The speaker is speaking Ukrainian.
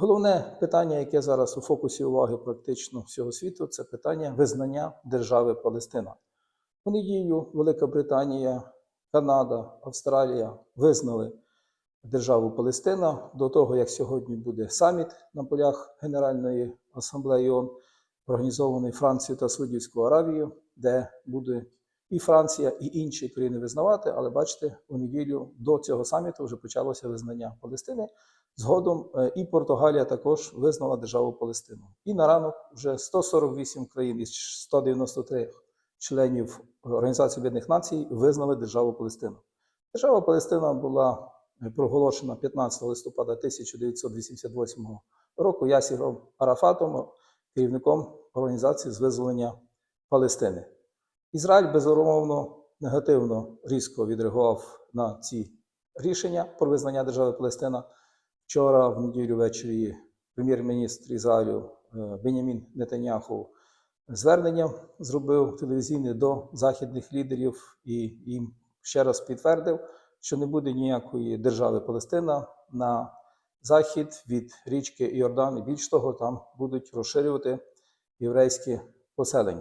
Головне питання, яке зараз у фокусі уваги практично всього світу, це питання визнання держави Палестина. У неділю Велика Британія, Канада, Австралія визнали державу Палестина до того, як сьогодні буде саміт на полях Генеральної асамблеї ООН, організований Францією та Саудівською Аравією, де буде і Франція, і інші країни визнавати. Але бачите, у неділю до цього саміту вже почалося визнання Палестини. Згодом е, і Португалія також визнала державу Палестину. І на ранок вже 148 країн із 193 членів Організації Об'єднаних Націй визнали державу Палестину. Держава Палестина була проголошена 15 листопада 1988 року Ясіром Арафатом, керівником організації з визволення Палестини. Ізраїль безумовно негативно різко відреагував на ці рішення про визнання держави Палестина. Вчора, в неділю ввечері, прем'єр-міністр Ізраїлю е, Бенямін Нетаняху звернення зробив телевізійне до західних лідерів і їм ще раз підтвердив, що не буде ніякої держави Палестина на захід від річки Іордан. І більш того, там будуть розширювати єврейське поселення.